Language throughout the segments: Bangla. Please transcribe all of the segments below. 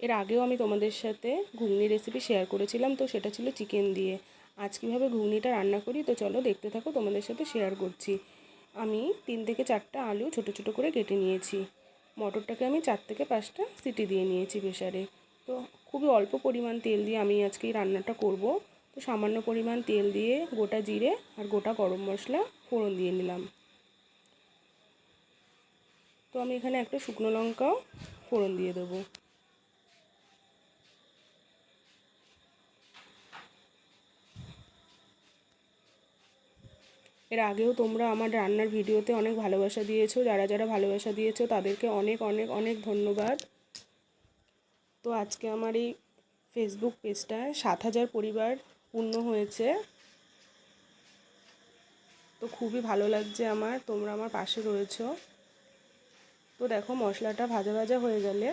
এর আগেও আমি তোমাদের সাথে ঘুগনি রেসিপি শেয়ার করেছিলাম, তো সেটা ছিল চিকেন দিয়ে। আজ কীভাবে ঘুগনিটা রান্না করি, তো চলো দেখতে থাকো, তোমাদের সাথে শেয়ার করছি। আমি তিন থেকে চারটা আলু ছোট ছোট করে কেটে নিয়েছি। মটরটাকে আমি চার থেকে পাঁচটা সিটি দিয়ে নিয়েছি প্রেশারে তো খুবই অল্প পরিমাণ তেল দিয়ে আমি আজকে এই রান্নাটা করব। তো সামান্য পরিমাণ তেল দিয়ে গোটা জিরে আর গোটা গরম মশলা ফোড়ন দিয়ে নিলাম। তো আমি এখানে একটা শুকনো লঙ্কাও ফোড়ন দিয়ে দেবো। এর আগেও তোমরা আমার রান্নার ভিডিওতে অনেক ভালোবাসা দিয়েছ, যারা যারা ভালোবাসা দিয়েছ তাদেরকে অনেক অনেক অনেক ধন্যবাদ। তো আজকে আমার এই ফেসবুক পেজটায় সাত হাজার পরিবার পূর্ণ হয়েছে। তো খুবই ভালো লাগছে আমার, তোমরা আমার পাশে রয়েছো। তো দেখো মশলাটা ভাজা ভাজা হয়ে গেলে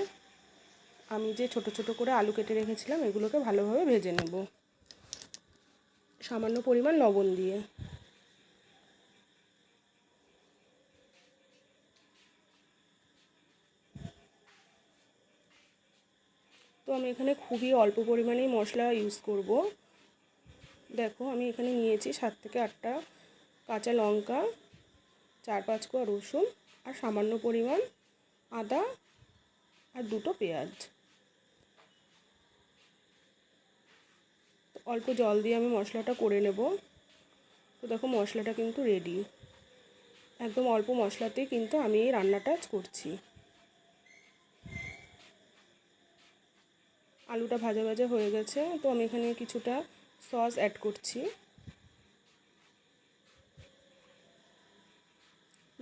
আমি যে ছোট ছোট করে আলু কেটে রেখেছিলাম, এগুলোকে ভালোভাবে ভেজে নেব। সামান্য পরিমাণ লবণ দিয়ে। আমি এখানে খুবই অল্প পরিমাণেই মশলা ইউজ করব। দেখো, আমি এখানে নিয়েছি সাত থেকে আটটা কাঁচা লঙ্কা, চার পাঁচ কোয়া রসুন আর সামান্য পরিমাণ আদা আর দুটো পেঁয়াজ। অল্প জল দিয়ে আমি মশলাটা করে নেব। তো দেখো, মশলাটা কিন্তু রেডি একদম অল্প মশলাতেই কিন্তু আমি এই রান্নাটা করছি। আলুটা ভাজা ভাজা হয়ে গেছে, তো আমি এখানে কিছুটা সস অ্যাড করছি।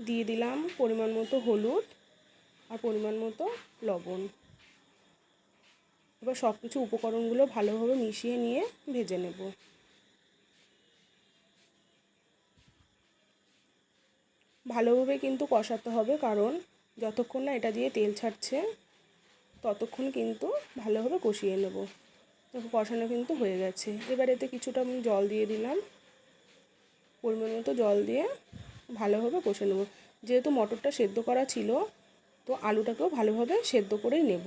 দিয়ে দিলাম পরিমাণ মতো হলুদ আর পরিমাণ মতো লবণ। এবার সব কিছু উপকরণগুলো ভালোভাবে মিশিয়ে নিয়ে ভেজে নেব। ভালোভাবে কিন্তু কষাতে হবে, কারণ যতক্ষণ না এটা দিয়ে তেল ছাড়ছে ততক্ষণ কিন্তু ভালোভাবে কষিয়ে নেব। দেখো কষানো কিন্তু হয়ে গেছে। এবার এতে কিছুটা আমি জল দিয়ে দিলাম। পরিমাণ মতো জল দিয়ে ভালোভাবে কষে নেব। যেহেতু মটরটা সেদ্ধ করা ছিল, তো আলুটাকেও ভালোভাবে সেদ্ধ করেই নেব।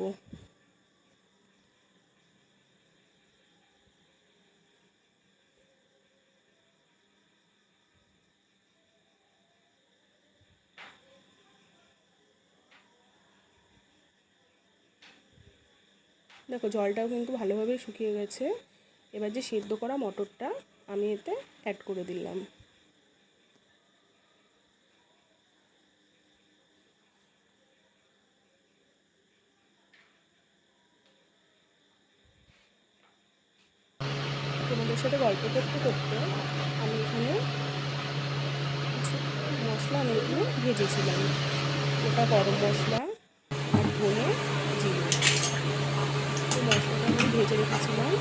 দেখো, জলটাও কিন্তু ভালোভাবে শুকিয়ে গেছে। এবার যে সেদ্ধ করা মটরটা, আমি এতে অ্যাড করে দিলাম। তোমাদের সাথে গল্প করতে করতে আমি এখানে কিছু মশলা আমি এখানে ভেজেছিলাম। ওটা গরম মশলা আর ধনে জিরে এই মশলাটা আমি ভেজে রেখেছিলাম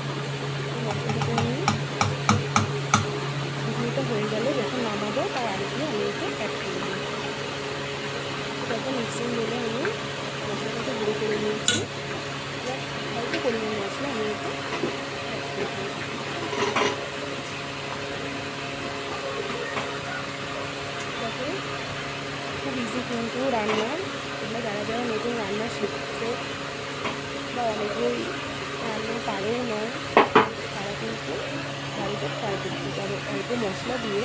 ঘুগনিটা হয়ে গেলে যখন নামাবো, তার আরেকগুলো আমি এতে অ্যাড করে দিই তারপর মিক্সিং বলে আমি মশলাটাকে গুঁড়ো করে নিয়েছি অল্প পরিমাণ মশলা আমি দিই খুব ইজি কিন্তু রান্না। তোমরা যারা যারা নতুন রান্না শিখছো বা অনেকেই পারেও না তারা কিন্তু বাড়িতে ট্রাই করতে পারে অল্প মশলা দিয়ে